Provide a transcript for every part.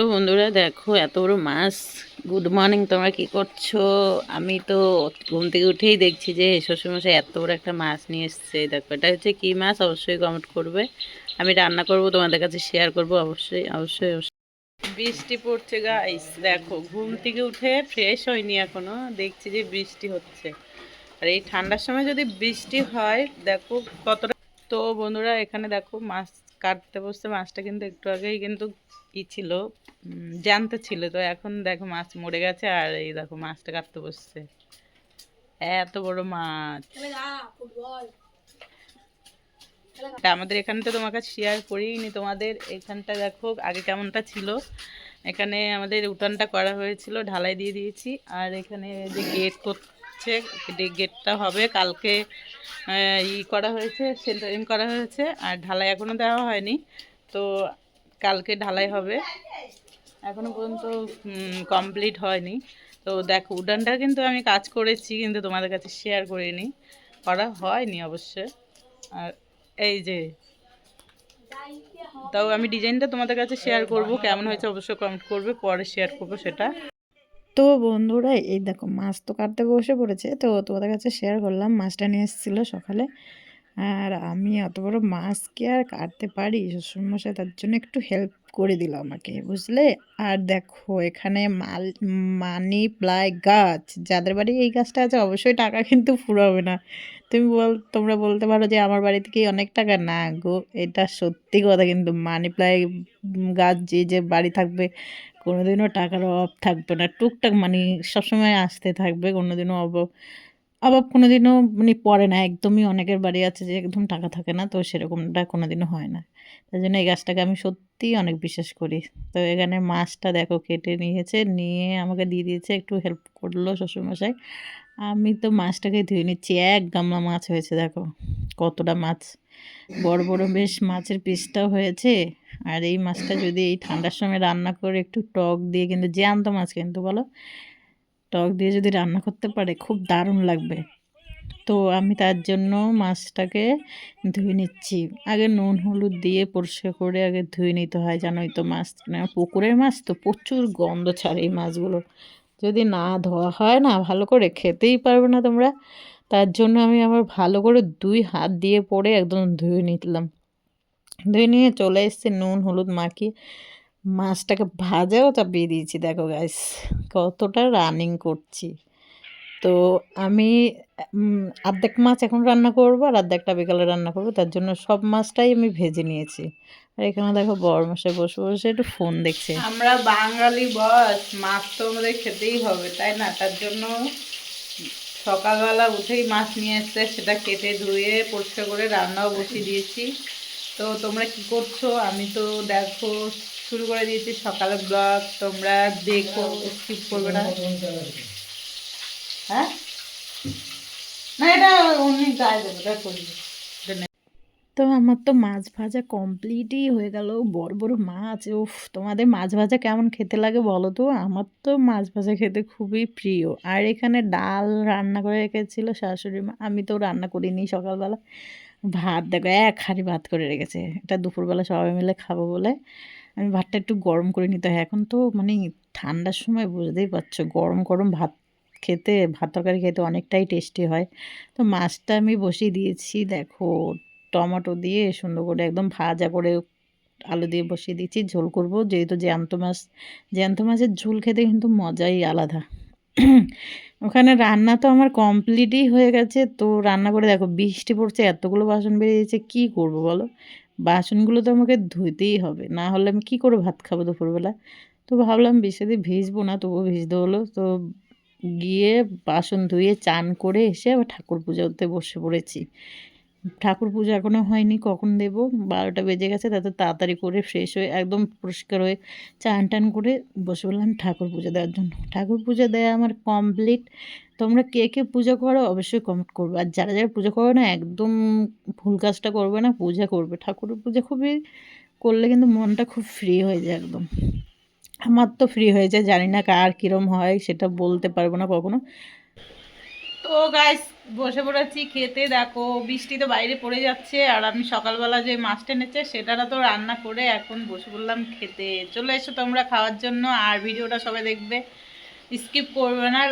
তো বন্ধুরা দেখো, এত বড় মাছ। গুড মর্নিং তোমরা কি করছ? আমি তো ঘুম থেকে উঠেই দেখছি যে শ্বশুরমশাই এত বড় একটা মাছ নিয়ে এসছে। দেখো, এটা হচ্ছে কি মাছ? অবশ্যই কমেন্ট করবে। আমি রান্না করব, তোমাদের কাছে শেয়ার করব। অবশ্যই অবশ্যই অবশ্যই। বৃষ্টি পড়ছে গাইস দেখো, ঘুম থেকে উঠে ফ্রেশ হয়নি এখনও। দেখছি যে বৃষ্টি হচ্ছে। আর এই ঠান্ডার সময় যদি বৃষ্টি হয়, দেখো কতটা তো বন্ধুরা, এখানে দেখো মাছ কাটতে বসতে মাছটা কিন্তু একটু আগেই কিন্তু ই ছিল উম, জ্যান্ত ছিল। তো এখন দেখো মাছ মরে গেছে আর এই দেখো মাছটা কাটতে বসছে। এত বড় মাছ। আমাদের এখানে তো তোমার কাছে শেয়ার করিনি তোমাদের এখানটা দেখো আগে কেমনটা ছিল। এখানে আমাদের উঠানটা করা হয়েছিল ঢালাই দিয়ে দিয়েছি। আর এখানে যে গেট করছে গেটটা হবে, কালকে ই করা হয়েছে, সেন্টারিং করা হয়েছে, আর ঢালাই এখনও দেওয়া হয়নি। তো কালকে ঢালাই হবে। এখনও পর্যন্ত কমপ্লিট হয়নি। তো দেখো, উডানটা কিন্তু আমি কাজ করেছি, কিন্তু তোমাদের কাছে শেয়ার করিনি। করা হয়নি অবশ্য। আর এই যে, তাও আমি ডিজাইনটা তোমাদের কাছে শেয়ার করব, কেমন হয়েছে অবশ্যই কমেন্ট করবে, পরে শেয়ার করব সেটা। তো বন্ধুরা, এই দেখো মাছ তো কাটতে বসে পড়েছে। তো তোমাদের কাছে শেয়ার করলাম, মাছটা নিয়ে এসেছিল সকালে। আর আমি অত বড় মাছ কি আর কাটতে পারি? শ্বশুরমশাই তার জন্য একটু হেল্প করে দিল আমাকে, বুঝলে? আর দেখো, এখানে মাল, মানি প্লাই গাছ, যাদের বাড়ি এই গাছটা আছে, অবশ্যই টাকা কিন্তু ফুরাবে না। তুমি বল, তোমরা বলতে পারো যে আমার বাড়ি থেকে অনেক টাকা? না গো, এটা সত্যি কথা কিন্তু মানি প্লাই গাছ যে যে বাড়ি থাকবে, কোনোদিনও টাকার অভাব থাকবে না। টুকটাক মানে সবসময় আসতে থাকবে, কোনোদিনও অভাব অভাব কোনোদিনও মানে পড়ে না। একদমই অনেকের বাড়ি আছে যে একদম টাকা থাকে না, তো সেরকমটা কোনোদিনও হয় না। তাই জন্য এই গাছটাকে আমি সত্যিই অনেক বিশ্বাস করি। তো এখানে মাছটা দেখো কেটে নিয়েছে, নিয়ে আমাকে দিয়ে দিয়েছে, একটু হেল্প করল শ্বশুরমশাই। আমি তো মাছটাকে ধুয়ে নিচ্ছি, এক গামলা মাছ হয়েছে, দেখো কতটা মাছ। বড় বড় বেশ মাছের পিসটাও হয়েছে। আর এই মাছটা যদি এই ঠান্ডার সময় রান্না করে একটু টক দিয়ে, কিন্তু জ্যান্ত মাছ কিন্তু বলো, টক দিয়ে যদি রান্না করতে পারে, খুব দারুণ লাগবে। তো আমি তার জন্য মাছটাকে ধুয়ে নিচ্ছি। আগে নুন, হলুদ দিয়ে পরিষ্কার করে আগে ধুয়ে নিতে হয়, জানোই তো মাছ মানে পুকুরের মাছ তো প্রচুর গন্ধ ছাড়ে এই মাছগুলো। যদি না ধোয়া হয় না, ভালো করে খেতেই পারবে না তোমরা, তার জন্য আমি আবার ভালো করে দুই হাত দিয়ে পরে একদম ধুয়ে নিতলাম ধুয়ে নিয়ে চলে এসছে নুন, হলুদ, মাখিয়ে। মাছটাকে ভাজাও চাপিয়ে দিয়েছি, দেখো গাইস কতটা রানিং করছি। তো আমি উম, অর্ধেক মাছ এখন রান্না করব আর অর্ধেকটা বিকালে রান্না করব তার জন্য সব মাছটাই আমি ভেজে নিয়েছি। আর এখানে দেখো বড় মশাই বসে বসে একটু ফোন দেখছে। আমরা বাঙালি বস মাছ তো আমাদের খেতেই হবে তাই না? তার জন্য সকালবেলা উঠেই মাছ নিয়ে এসছে সেটা কেটে ধুয়ে পরিষ্কার করে রান্নাও বসিয়ে দিয়েছি। তো তোমরা কি করছ? আমি তো দেখো শুরু করে দিয়েছি সকালে ব্লগ তোমরা দেখো স্কিপ করবে না। হ্যাঁ? তো আমার তো মাছ ভাজা কমপ্লিটই হয়ে গেল। বড় বড় মাছ, উফ, তোমাদের মাছ ভাজা কেমন খেতে লাগে বলো তো? আমার তো মাছ ভাজা খেতে খুবই প্রিয়। আর এখানে ডাল রান্না করে রেখেছিল শাশুড়ি মা। আমি তো রান্না করিনি সকালবেলা। ভাত দেখো, এক হাঁড়ি ভাত করে রেখেছে। এটা দুপুরবেলা সবাই মিলে খাব বলে। আমি ভাতটা একটু গরম করে নিতে হয়। এখন তো মানে ঠান্ডার সময় বুঝতেই পারছ, গরম গরম ভাত খেতে, ভাত তরকারি খেতে অনেকটাই টেস্টি হয়। তো মাছটা আমি বসিয়ে দিয়েছি, দেখো, টমেটো দিয়ে সুন্দর করে একদম ভাজা করে আলু দিয়ে বসিয়ে দিচ্ছি ঝোল করব। যেহেতু জ্যান্ত মাছ, জ্যান্ত মাছের ঝোল খেতে কিন্তু মজাই আলাদা। ওখানে রান্না তো আমার কমপ্লিটই হয়ে গেছে। তো রান্না করে দেখো, বৃষ্টি পড়ছে, এতগুলো বাসন বেরিয়েছে কি করব বলো? বাসনগুলো তো আমাকে ধুতেই হবে, না হলে আমি কি করে ভাত খাব দুপুরবেলা? তো ভাবলাম দিয়ে ভিজবো না, তবুও ভিজতে হলো। তো গিয়ে বাসন ধুয়ে চান করে এসে ঠাকুর পুজোতে বসে পড়েছি। ঠাকুর পুজো এখনও হয়নি, কখন দেব? বারোটা বেজে গেছে, তাতে তাড়াতাড়ি করে ফ্রেশ হয়ে একদম পরিষ্কার হয়ে চান টান করে বসে বললাম ঠাকুর পুজো দেওয়ার জন্য। ঠাকুর পুজো দেওয়া আমার কমপ্লিট তোমরা কে কে পুজো করো অবশ্যই কমেন্ট করবে। আর যারা যারা পুজো করো না, একদম ভুল কাজটা করবে না, পূজা করবে। ঠাকুরের পুজো খুবই করলে কিন্তু মনটা খুব ফ্রি হয়ে যায় একদম। আমার তো ফ্রি হয়ে যায়, জানি না কার কীরম হয়, সেটা বলতে পারব না কখনো। তো গাইস বসে পড়েছি, খেতে দেখো, বৃষ্টি তো বাইরে পড়ে যাচ্ছে, আর আমি সকালবেলা যে মাছটা এনেছে সেটাটা তো রান্না করে এখন বসে পড়লাম খেতে। চলে এসো তোমরা খাওয়ার জন্য, আর ভিডিওটা সবাই দেখবে। স্কিপ করবে না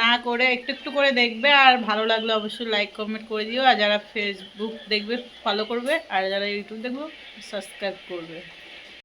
না করে একটু একটু করে দেখবে, আর ভালো লাগলে অবশ্যই লাইক কমেন্ট করে দিও। আর যারা ফেসবুক দেখবে ফলো করবে, আর যারা ইউটিউব দেখবে সাবস্ক্রাইব করবে।